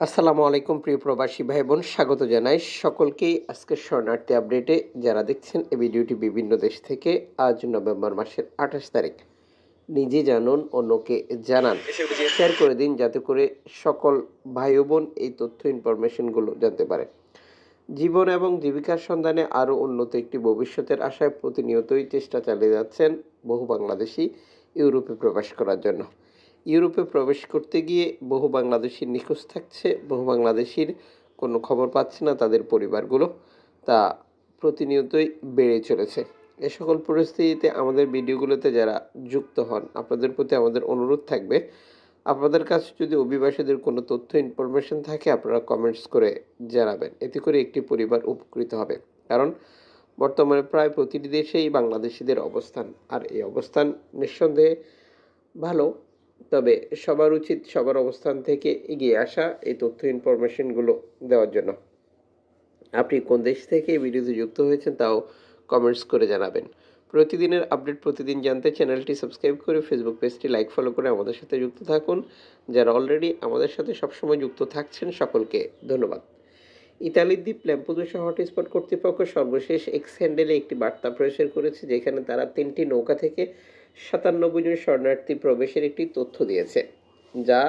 আসসালামু আলাইকুম, প্রিয় প্রবাসী ভাই বোন স্বাগত জানাই সকলকেই আজকের শরণার্থী আপডেটে। যারা দেখছেন এই ভিডিওটি বিভিন্ন দেশ থেকে, আজ নভেম্বর মাসের আঠাশ তারিখ। নিজে জানুন, অন্যকে জানান। শেয়ার করে দিন যাতে করে সকল ভাই বোন এই তথ্য, ইনফরমেশনগুলো জানতে পারে। জীবন এবং জীবিকার সন্ধানে আরও উন্নত একটি ভবিষ্যতের আশায় প্রতিনিয়তই চেষ্টা চালিয়ে যাচ্ছেন বহু বাংলাদেশি ইউরোপে প্রবেশ করার জন্য। ইউরোপে প্রবেশ করতে গিয়ে বহু বাংলাদেশি নিখোঁজ থাকছে, বহু বাংলাদেশির কোনো খবর পাচ্ছে না তাদের পরিবারগুলো। তা প্রতিনিয়তই বেড়ে চলেছে। এ সকল পরিস্থিতিতে আমাদের ভিডিওগুলোতে যারা যুক্ত হন, আপনাদের প্রতি আমাদের অনুরোধ থাকবে। আপনাদের কাছে যদি অভিবাসীদের কোনো তথ্য, ইনফরমেশন থাকে, আপনারা কমেন্টস করে জানাবেন। এতে করে একটি পরিবার উপকৃত হবে। কারণ বর্তমানে প্রায় প্রতিটি দেশেই বাংলাদেশিদের অবস্থান, আর এই অবস্থান নিঃসন্দেহে ভালো। তবে সবার উচিত সবার অবস্থান থেকে এগিয়ে আসা এই তথ্য ইনফরমেশনগুলো দেওয়ার জন্য। আপনি কোন দেশ থেকে এই ভিডিওতে যুক্ত হয়েছেন তাও কমেন্টস করে জানাবেন। প্রতিদিনের আপডেট প্রতিদিন জানতে চ্যানেলটি সাবস্ক্রাইব করে ফেসবুক পেজটি লাইক ফলো করে আমাদের সাথে যুক্ত থাকুন। যারা অলরেডি আমাদের সাথে সবসময় যুক্ত থাকছেন সকলকে ধন্যবাদ। ইতালির দ্বীপ ল্যাম্পোদোসা হটস্পট কর্তৃপক্ষ সর্বশেষ এক্স হ্যান্ডেলে একটি বার্তা প্রচার করেছে, যেখানে তারা তিনটি নৌকা থেকে সাতানব্বই জন শরণার্থী প্রবেশের একটি তথ্য দিয়েছে, যা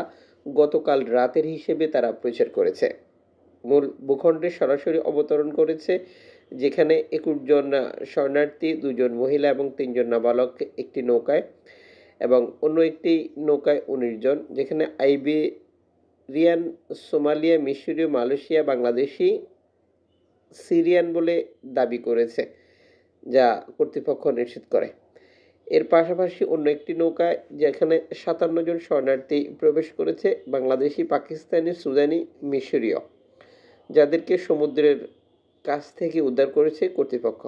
গতকাল রাতের হিসেবে তারা প্রচার করেছে। মূল ভূখণ্ডে সরাসরি অবতরণ করেছে, যেখানে একুশ জন শরণার্থী, দুজন মহিলা এবং তিনজন নাবালক একটি নৌকায় এবং অন্য একটি নৌকায় উনিশ জন, যেখানে আইবেরিয়ান, সোমালিয়া, মিশরীয়, মালয়েশিয়া, বাংলাদেশি, সিরিয়ান বলে দাবি করেছে, যা কর্তৃপক্ষ নিশ্চিত করে। এর পাশাপাশি অন্য একটি নৌকায় যেখানে সাতান্ন জন শরণার্থী প্রবেশ করেছে, বাংলাদেশি, পাকিস্তানি, সুদানি, মিশরীয়, যাদেরকে সমুদ্রের কাছ থেকে উদ্ধার করেছে কর্তৃপক্ষ।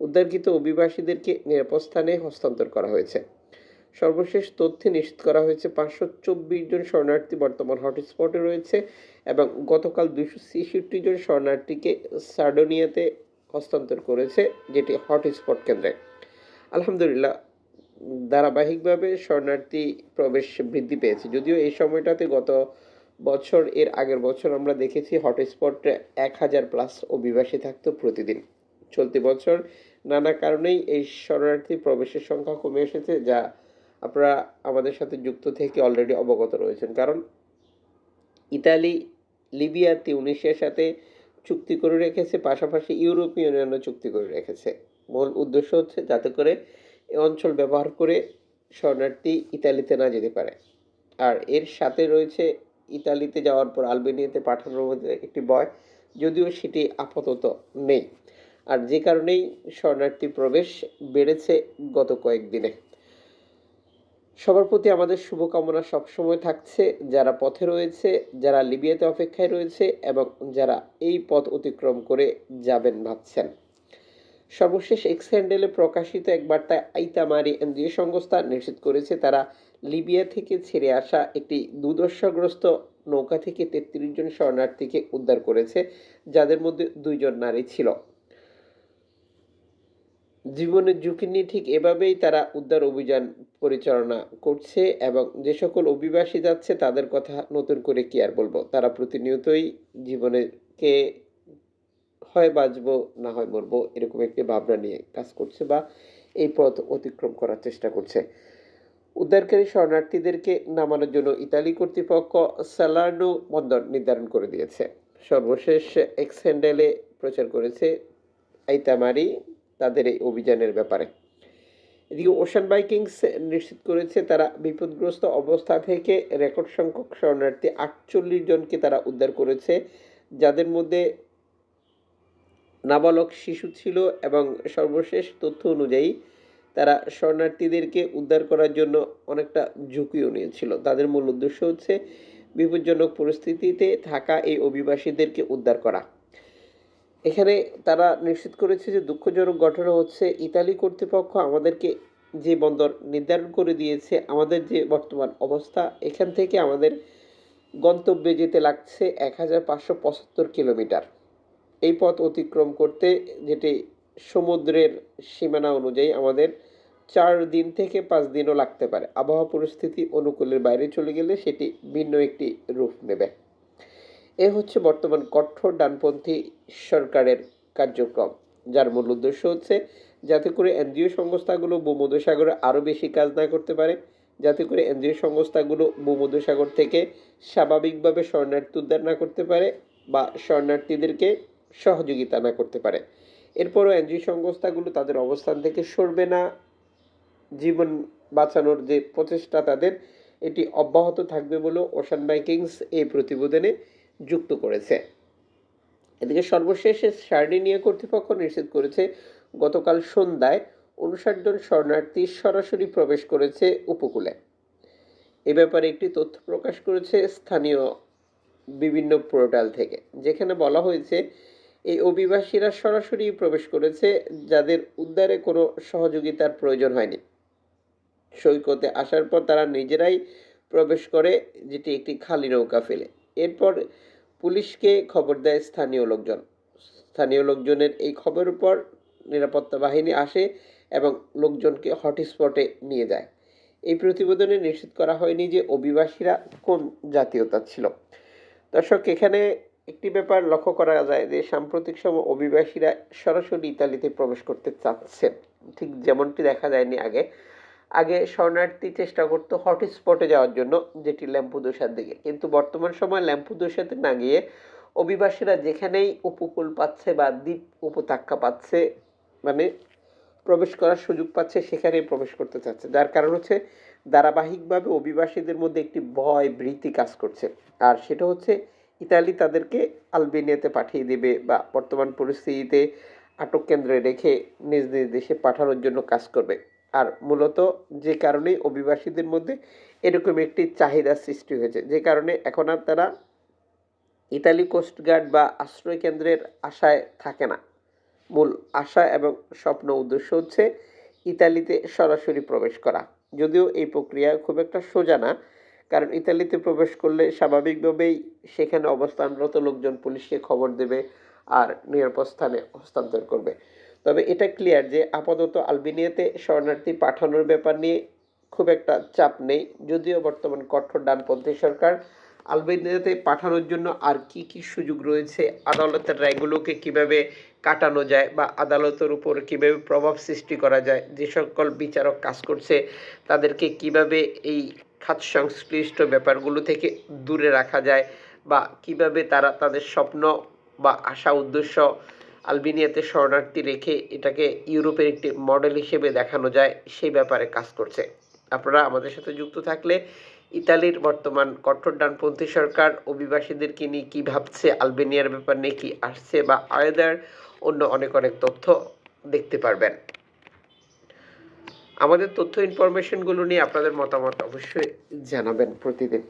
উদ্ধারকৃত অভিবাসীদেরকে নিরাপদ স্থানে হস্তান্তর করা হয়েছে। সর্বশেষ তথ্যে নিশ্চিত করা হয়েছে, পাঁচশো চব্বিশ জন শরণার্থী বর্তমান হটস্পটে রয়েছে এবং গতকাল দুশো ছেষট্টি জন শরণার্থীকে সার্ডোনিয়াতে হস্তান্তর করেছে, যেটি হটস্পট কেন্দ্রে। আলহামদুলিল্লাহ, ধারাবাহিকভাবে শরণার্থী প্রবেশ বৃদ্ধি পেয়েছে। যদিও এই সময়টাতে গত বছর, এর আগের বছর আমরা দেখেছি হটস্পটে এক হাজার প্লাস অভিবাসী থাকতো প্রতিদিন। চলতি বছর নানা কারণেই এই শরণার্থী প্রবেশের সংখ্যা কমে এসেছে, যা আপনারা আমাদের সাথে যুক্ত থেকে অলরেডি অবগত রয়েছেন। কারণ ইতালি, লিবিয়া তিউনিশিয়ার সাথে চুক্তি করে রেখেছে, পাশাপাশি ইউরোপীয় ইউনিয়নও চুক্তি করে রেখেছে। মূল উদ্দেশ্য হচ্ছে যাতে করে এই অঞ্চল ব্যবহার করে শরণার্থী ইতালিতে না যেতে পারে। আর এর সাথে রয়েছে ইতালিতে যাওয়ার পর আলবেনিয়াতে পাঠানোর মধ্যে একটি ভয়, যদিও সেটি আপাতত নেই। আর যে কারণেই শরণার্থী প্রবেশ বেড়েছে গত কয়েকদিনে। সবার প্রতি আমাদের শুভকামনা সবসময় থাকছে, যারা পথে রয়েছে, যারা লিবিয়াতে অপেক্ষায় রয়েছে এবং যারা এই পথ অতিক্রম করে যাবেন ভাবছেন। সর্বশেষ এক্স হ্যান্ডেলে প্রকাশিত এক বার্তায় আইতামারি এনজিও সংস্থা নিশ্চিত করেছে, তারা লিবিয়া থেকে ছেড়ে আসা একটি দুর্দশাগ্রস্ত নৌকা থেকে তেত্রিশ জন শরণার্থীকে উদ্ধার করেছে, যাদের মধ্যে দুইজন নারী ছিল। জীবনের ঝুঁকি নিয়ে ঠিক এভাবেই তারা উদ্ধার অভিযান পরিচালনা করছে এবং যে সকল অভিবাসী যাচ্ছে তাদের কথা নতুন করে কি আর বলব? তারা প্রতিনিয়তই জীবনেরকে হয় বাঁচবো, না হয় মরবো এরকম একটি ভাবনা নিয়ে কাজ করছে বা এই পথ অতিক্রম করার চেষ্টা করছে। উদ্ধারকারী শরণার্থীদেরকে নামানোর জন্য ইতালি কর্তৃপক্ষ স্যালার্নো বন্দর নির্ধারণ করে দিয়েছে। সর্বশেষ এক্স হ্যান্ডেলে প্রচার করেছে আইতামারি তাদের এই অভিযানের ব্যাপারে। এদিকে ওশান বাইকিংস নিশ্চিত করেছে, তারা বিপদগ্রস্ত অবস্থা থেকে রেকর্ড সংখ্যক শরণার্থী আটচল্লিশ জনকে তারা উদ্ধার করেছে, যাদের মধ্যে নাবালক শিশু ছিল এবং সর্বশেষ তথ্য অনুযায়ী তারা শরণার্থীদেরকে উদ্ধার করার জন্য অনেকটা ঝুঁকিও নিয়েছিল। তাদের মূল উদ্দেশ্য হচ্ছে বিপজ্জনক পরিস্থিতিতে থাকা এই অভিবাসীদেরকে উদ্ধার করা। এখানে তারা নিশ্চিত করেছে যে দুঃখজনক ঘটনা হচ্ছে, ইতালি কর্তৃপক্ষ আমাদেরকে যে বন্দর নির্ধারণ করে দিয়েছে, আমাদের যে বর্তমান অবস্থা, এখান থেকে আমাদের গন্তব্যে যেতে লাগছে এক হাজার পাঁচশো পঁচাত্তর কিলোমিটার। এই পথ অতিক্রম করতে যেটি সমুদ্রের সীমানা অনুযায়ী আমাদের চার দিন থেকে পাঁচ দিনও লাগতে পারে। আবহাওয়া পরিস্থিতি অনুকূলের বাইরে চলে গেলে সেটি ভিন্ন একটি রূপ নেবে। এ হচ্ছে বর্তমান কঠোর ডানপন্থী সরকারের কার্যক্রম, যার মূল উদ্দেশ্য হচ্ছে যাতে করে এনজিও সংস্থাগুলো ভূমধ্যসাগরে আরও বেশি কাজ না করতে পারে, যাতে করে এনজিও সংস্থাগুলো ভূমধ্যসাগর থেকে স্বাভাবিকভাবে শরণার্থী উদ্ধার না করতে পারে বা শরণার্থীদেরকে সহযোগিতা না করতে পারে। এরপরও এনজিও সংস্থাগুলো তাদের অবস্থান থেকে সরবে না। জীবন বাঁচানোর যে প্রচেষ্টা তাদের, এটি অব্যাহত থাকবে বলেও ওশান বাইকিংস এই প্রতিবেদনে যুক্ত করেছে। এদিকে সর্বশেষ সার্ডিনিয়া কর্তৃপক্ষ নিশ্চিত করেছে, গতকাল সন্ধ্যায় উনষাট জন শরণার্থী সরাসরি প্রবেশ করেছে উপকূলে। এ ব্যাপারে একটি তথ্য প্রকাশ করেছে স্থানীয় বিভিন্ন পোর্টাল থেকে, যেখানে বলা হয়েছে, এই অভিবাসীরা সরাসরি প্রবেশ করেছে যাদের উদ্ধারে কোনো সহযোগিতার প্রয়োজন হয়নি। সৈকতে আসার পর তারা নিজেরাই প্রবেশ করে, যেটি একটি খালি নৌকা ফেলে। এরপর পুলিশকে খবর দেয় স্থানীয় লোকজন। স্থানীয় লোকজনের এই খবরের পর নিরাপত্তা বাহিনী আসে এবং লোকজনকে হটস্পটে নিয়ে যায়। এই প্রতিবেদনে নিশ্চিত করা হয়নি যে অভিবাসীরা কোন জাতীয়তা ছিল। দর্শক, এখানে একটি ব্যাপার লক্ষ্য করা যায় যে সাম্প্রতিক সময় অভিবাসীরা সরাসরি ইতালিতে প্রবেশ করতে চাচ্ছেন ঠিক যেমনটি দেখা যায়নি আগে। আগে শরণার্থী চেষ্টা করতো হটস্পটে যাওয়ার জন্য, যেটি ল্যাম্পুদোসার দিকে। কিন্তু বর্তমান সময় ল্যাম্পুদোসাতে না গিয়ে অভিবাসীরা যেখানেই উপকূল পাচ্ছে বা দ্বীপ উপত্যকা পাচ্ছে মানে প্রবেশ করার সুযোগ পাচ্ছে, সেখানেই প্রবেশ করতে চাচ্ছে। যার কারণ হচ্ছে ধারাবাহিকভাবে অভিবাসীদের মধ্যে একটি ভয় ভীতি কাজ করছে। আর সেটা হচ্ছে ইতালি তাদেরকে আলবেনিয়াতে পাঠিয়ে দেবে বা বর্তমান পরিস্থিতিতে আটক কেন্দ্রে রেখে নিজ নিজ দেশে পাঠানোর জন্য কাজ করবে। আর মূলত যে কারণে অভিবাসীদের মধ্যে এরকম একটি চাহিদা সৃষ্টি হয়েছে। যে কারণে এখন আর তারা ইতালি কোস্টগার্ড বা আশ্রয় কেন্দ্রের আশায় থাকে না। মূল আশা এবং স্বপ্ন উদ্দেশ্য হচ্ছে ইতালিতে সরাসরি প্রবেশ করা। যদিও এই প্রক্রিয়া খুব একটা সোজা না, কারণ ইতালিতে প্রবেশ করলে স্বাভাবিকভাবেই সেখানে অবস্থানরত লোকজন পুলিশকে খবর দেবে আর নিরাপদ স্থানে হস্তান্তর করবে। তবে এটা ক্লিয়ার যে আপাতত আলবেনিয়াতে শরণার্থী পাঠানোর ব্যাপার নিয়ে খুব একটা চাপ নেই। যদিও বর্তমান কঠোর ডানপন্থী সরকার আলবেনিয়াতে পাঠানোর জন্য আর কি কি সুযোগ রয়েছে, আদালতের রায়গুলোকে কীভাবে কাটানো যায় বা আদালতের উপর কীভাবে প্রভাব সৃষ্টি করা যায়, যে সকল বিচারক কাজ করছে, তাদেরকে কীভাবে এই খাত সংশ্লিষ্ট ব্যাপারগুলো থেকে দূরে রাখা যায় বা কীভাবে তারা তাদের স্বপ্ন বা আশা, উদ্দেশ্য আলবেনিয়াতে শরণার্থী রেখে এটাকে ইউরোপের একটি মডেল হিসেবে দেখানো যায়, সেই ব্যাপারে কাজ করছে। আপনারা আমাদের সাথে যুক্ত থাকলে ইতালির বর্তমান কঠোর ডানপন্থী সরকার অভিবাসীদেরকে নিয়ে কী ভাবছে, আলবেনিয়ার ব্যাপার নিয়ে কী আসছে বা আয়দার অন্য অনেক অনেক তথ্য দেখতে পারবেন। আমাদের তথ্য ইনফরমেশনগুলো নিয়ে আপনাদের মতামত অবশ্যই জানাবেন প্রতিদিন।